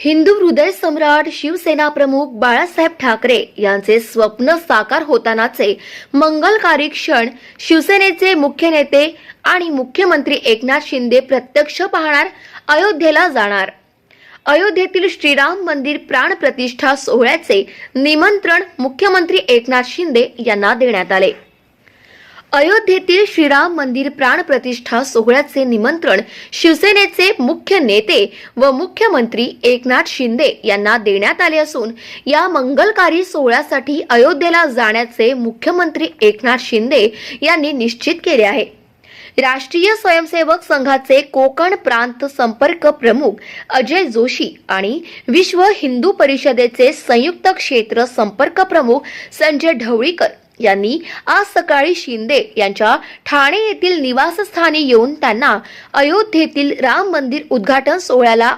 हिंदू हृदय सम्राट शिवसेना प्रमुख बाळासाहेब ठाकरे यांचे स्वप्न साकार होतानाचे मंगलकारी क्षण शिवसेनेचे मुख्य नेते आणि मुख्यमंत्री एकनाथ शिंदे प्रत्यक्ष पाहणार अयोध्येला जाणार. अयोध्येतील श्रीराम मंदिर प्राण प्रतिष्ठा सोहळ्याचे निमंत्रण मुख्यमंत्री एकनाथ शिंदे यांना देण्यात आले. अयोध्येतील श्रीराम मंदिर प्राण प्रतिष्ठा सोहळ्याचे निमंत्रण शिवसेनेचे मुख्य नेते व मुख्यमंत्री एकनाथ शिंदे यांना देण्यात आले असून या मंगलकारी सोहळ्यासाठी अयोध्येला जाण्याचे मुख्यमंत्री एकनाथ शिंदे यांनी निश्चित केले आहे. राष्ट्रीय स्वयंसेवक संघाचे कोकण प्रांत संपर्क प्रमुख अजय जोशी आणि विश्व हिंदू परिषदेचे संयुक्त क्षेत्र संपर्क प्रमुख संजय ढवळीकर यांनी आज सकाळी शिंदे यांच्या ठाणे येथील निवासस्थानी येऊन त्यांना अयोध्येतील राम मंदिर उद्घाटन सोहळ्याला